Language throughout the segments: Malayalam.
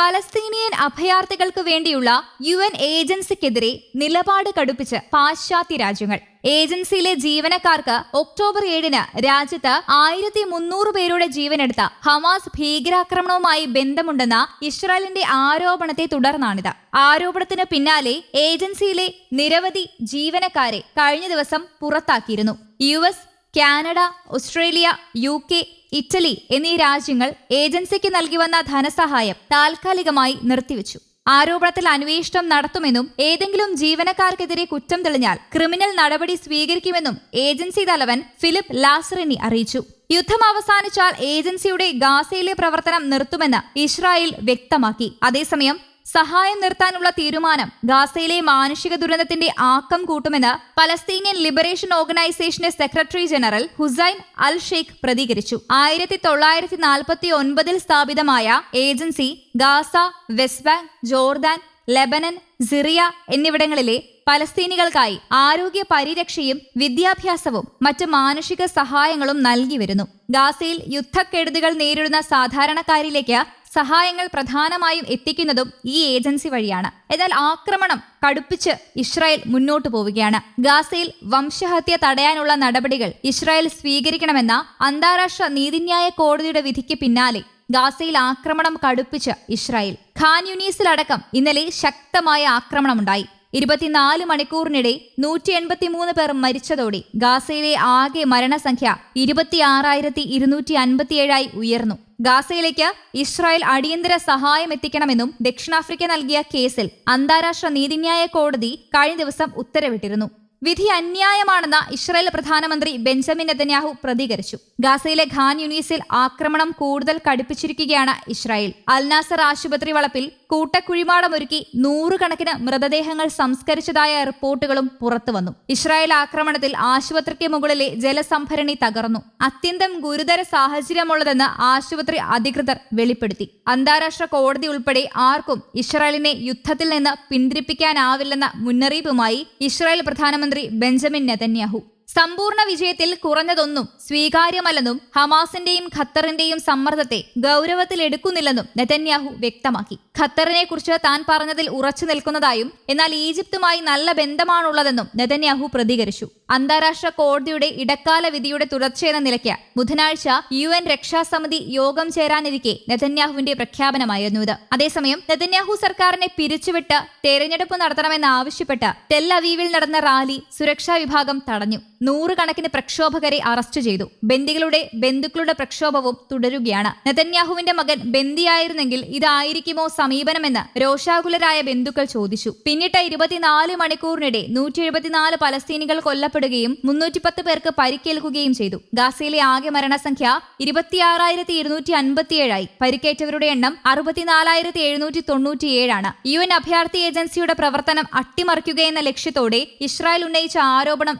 പലസ്തീനിയൻ അഭയാർത്ഥികൾക്ക് വേണ്ടിയുള്ള യു എൻ ഏജൻസിക്കെതിരെ നിലപാട് കടുപ്പിച്ച് പാശ്ചാത്യ രാജ്യങ്ങൾ. ഏജൻസിയിലെ ജീവനക്കാർക്ക് ഒക്ടോബർ ഏഴിന് രാജ്യത്ത് ആയിരത്തി മുന്നൂറ് പേരുടെ ജീവനെടുത്ത ഹമാസ് ഭീകരാക്രമണവുമായി ബന്ധമുണ്ടെന്ന ഇസ്രായേലിന്റെ ആരോപണത്തെ തുടർന്നാണിത്. ആരോപണത്തിന് പിന്നാലെ ഏജൻസിയിലെ നിരവധി ജീവനക്കാരെ കഴിഞ്ഞ ദിവസം പുറത്താക്കിയിരുന്നു. U S Canada Australia U K Italy എന്നീ രാജ്യങ്ങൾ ഏജൻസിക്ക് നൽകി വന്ന ധനസഹായം താൽക്കാലികമായി നിർത്തിവച്ചു. ആരോപണത്തിൽ അന്വേഷണം നടത്തുമെന്നും ഏതെങ്കിലും ജീവനക്കാർക്കെതിരെ കുറ്റം തെളിഞ്ഞാൽ ക്രിമിനൽ നടപടി സ്വീകരിക്കുമെന്നും ഏജൻസി തലവൻ ഫിലിപ്പ് ലാസറിനി അറിയിച്ചു. യുദ്ധം അവസാനിച്ചാൽ ഏജൻസിയുടെ ഗാസയിലെ പ്രവർത്തനം നിർത്തുമെന്ന് ഇസ്രായേൽ വ്യക്തമാക്കി. അതേസമയം സഹായം നിർത്താനുള്ള തീരുമാനം ഗാസയിലെ മാനുഷിക ദുരന്തത്തിന്റെ ആക്കം കൂട്ടുമെന്ന് പലസ്തീനിയൻ ലിബറേഷൻ ഓർഗനൈസേഷന്റെ secretary general Hussein al Sheikh പ്രതികരിച്ചു. ആയിരത്തി തൊള്ളായിരത്തി നാൽപ്പത്തി ഒൻപതിൽ സ്ഥാപിതമായ agency Gaza West Bank Jordan Lebanon Syria എന്നിവിടങ്ങളിലെ പലസ്തീനികൾക്കായി ആരോഗ്യ പരിരക്ഷയും വിദ്യാഭ്യാസവും മറ്റ് മാനുഷിക സഹായങ്ങളും നൽകി വരുന്നു. ഗാസയിൽ യുദ്ധക്കെടുതികൾ നേരിടുന്ന സാധാരണക്കാരിലേക്ക് സഹായങ്ങൾ പ്രധാനമായും എത്തിക്കുന്നതും ഈ ഏജൻസി വഴിയാണ്. എന്നാൽ ആക്രമണം കടുപ്പിച്ച് ഇസ്രായേൽ മുന്നോട്ടു പോവുകയാണ്. ഗാസയിൽ വംശഹത്യ തടയാനുള്ള നടപടികൾ ഇസ്രായേൽ സ്വീകരിക്കണമെന്ന അന്താരാഷ്ട്ര നീതിന്യായ കോടതിയുടെ വിധിക്ക് പിന്നാലെ ഗാസയിൽ ആക്രമണം കടുപ്പിച്ച് ഇസ്രായേൽ. ഖാൻ യുനീസിലടക്കം ഇന്നലെ ശക്തമായ ആക്രമണമുണ്ടായി. ഇരുപത്തിനാല് മണിക്കൂറിനിടെ നൂറ്റി എൺപത്തിമൂന്ന് പേർ മരിച്ചതോടെ ഗാസയിലെ ആകെ മരണസംഖ്യ ഇരുപത്തിയാറായിരത്തി ഇരുന്നൂറ്റി അൻപത്തിയേഴായി ഉയർന്നു. ഗാസയിലേക്ക് ഇസ്രായേൽ അടിയന്തര സഹായം എത്തിക്കണമെന്നും ദക്ഷിണാഫ്രിക്ക നൽകിയ കേസിൽ അന്താരാഷ്ട്ര നീതിന്യായ കോടതി കഴിഞ്ഞ ദിവസം ഉത്തരവിട്ടിരുന്നു. വിധി അന്യായമാണെന്ന ഇസ്രായേൽ പ്രധാനമന്ത്രി ബെഞ്ചമിൻ നെതന്യാഹു പ്രതികരിച്ചു. ഗാസയിലെ ഖാൻ യുനീസിൽ ആക്രമണം കൂടുതൽ കടുപ്പിച്ചിരിക്കുകയാണ് ഇസ്രായേൽ. അൽനാസർ ആശുപത്രി വളപ്പിൽ കൂട്ടക്കുഴിമാടമൊരുക്കി നൂറുകണക്കിന് മൃതദേഹങ്ങൾ സംസ്കരിച്ചതായ റിപ്പോർട്ടുകളും പുറത്തുവന്നു ഇസ്രായേൽ ആക്രമണത്തിൽ ആശുപത്രിക്ക് മുകളിലെ ജലസംഭരണി തകർന്നു. അത്യന്തം ഗുരുതര സാഹചര്യമുള്ളതെന്ന് ആശുപത്രി അധികൃതർ വെളിപ്പെടുത്തി. അന്താരാഷ്ട്ര കോടതി ഉൾപ്പെടെ ആർക്കും ഇസ്രായേലിനെ യുദ്ധത്തിൽ നിന്ന് പിന്തിരിപ്പിക്കാനാവില്ലെന്ന മുന്നറിയിപ്പുമായി ഇസ്രായേൽ പ്രധാനമന്ത്രി ബെഞ്ചമിൻ നെതന്യാഹു സമ്പൂർണ വിജയത്തിൽ കുറഞ്ഞതൊന്നും സ്വീകാര്യമല്ലെന്നും ഹമാസിന്റെയും ഖത്തറിന്റെയും സമ്മർദ്ദത്തെ ഗൗരവത്തിലെടുക്കുന്നില്ലെന്നും നെതന്യാഹു വ്യക്തമാക്കി. ഖത്തറിനെ കുറിച്ച് താൻ പറഞ്ഞതിൽ ഉറച്ചു നിൽക്കുന്നതായും എന്നാൽ ഈജിപ്തുമായി നല്ല ബന്ധമാണുള്ളതെന്നും നെതന്യാഹു പ്രതികരിച്ചു. അന്താരാഷ്ട്ര കോടതിയുടെ ഇടക്കാല വിധിയുടെ തുടർച്ചയെന്ന നിലയ്ക്ക് ബുധനാഴ്ച യു എൻ രക്ഷാസമിതി യോഗം ചേരാനിരിക്കെ നെതന്യാഹുവിന്റെ പ്രഖ്യാപനമായിരുന്നു ഇത്. അതേസമയം നെതന്യാഹു സർക്കാരിനെ പിരിച്ചുവിട്ട് തെരഞ്ഞെടുപ്പ് നടത്തണമെന്നാവശ്യപ്പെട്ട് ടെൽ അവീവിൽ നടന്ന റാലി സുരക്ഷാ വിഭാഗം തടഞ്ഞു. നൂറുകണക്കിന് പ്രക്ഷോഭകരെ അറസ്റ്റ് ചെയ്തു. ബന്ദികളുടെ ബന്ധുക്കളുടെ പ്രക്ഷോഭവും തുടരുകയാണ്. നെതന്യാഹുവിന്റെ മകൻ ബന്ദിയായിരുന്നെങ്കിൽ ഇതായിരിക്കുമോ സമീപനമെന്ന് രോഷാകുലരായ ബന്ധുക്കൾ ചോദിച്ചു. പിന്നിട്ട ഇരുപത്തിനാല് മണിക്കൂറിനിടെ നൂറ്റി എഴുപത്തിനാല് പലസ്തീനികൾ കൊല്ലപ്പെടുകയും മുന്നൂറ്റിപ്പത്ത് പേർക്ക് പരിക്കേൽക്കുകയും ചെയ്തു. ഗാസയിലെ ആകെ മരണസംഖ്യ ഇരുപത്തിയാറായിരത്തി ഇരുന്നൂറ്റി അൻപത്തിയേഴായി പരിക്കേറ്റവരുടെ എണ്ണം അറുപത്തിനാലായിരത്തി എഴുന്നൂറ്റി തൊണ്ണൂറ്റിയേഴാണ് യു എൻ അഭയാർത്ഥി ഏജൻസിയുടെ പ്രവർത്തനം അട്ടിമറിക്കുകയെന്ന ലക്ഷ്യത്തോടെ ഇസ്രായേൽ ഉന്നയിച്ച ആരോപണം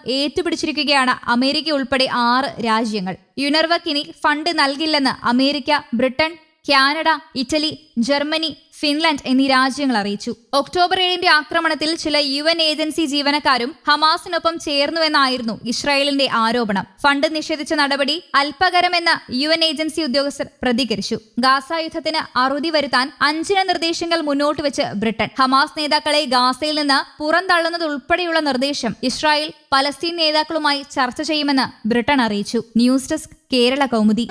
ഏറ്റുപിടിച്ചിരിക്കുകയാണ് അമേരിക്ക ഉൾപ്പെടെ ആറ് രാജ്യങ്ങൾ. യുണർവക്കിനി ഫണ്ട് നൽകില്ലെന്ന് America Britain Canada Italy Germany Finland എന്നീ രാജ്യങ്ങൾ അറിയിച്ചു. ഒക്ടോബർ ഏഴിന്റെ ആക്രമണത്തിൽ ചില യു എൻ ഏജൻസി ജീവനക്കാരും ഹമാസിനൊപ്പം ചേർന്നുവെന്നായിരുന്നു ഇസ്രായേലിന്റെ ആരോപണം. ഫണ്ട് നിഷേധിച്ച നടപടി അല്പകരമെന്ന് യു എൻ ഏജൻസി ഉദ്യോഗസ്ഥർ പ്രതികരിച്ചു. ഗാസ യുദ്ധത്തിന് അറുതി വരുത്താൻ അഞ്ചിന നിർദ്ദേശങ്ങൾ മുന്നോട്ട് വെച്ച് ബ്രിട്ടൻ. ഹമാസ് നേതാക്കളെ ഗാസയിൽ നിന്ന് പുറന്തള്ളുന്നതുൾപ്പെടെയുള്ള നിർദ്ദേശം ഇസ്രായേൽ പലസ്തീൻ നേതാക്കളുമായി ചർച്ച ചെയ്യുമെന്ന് ബ്രിട്ടൻ അറിയിച്ചു. News desk Kerala Kaumudi.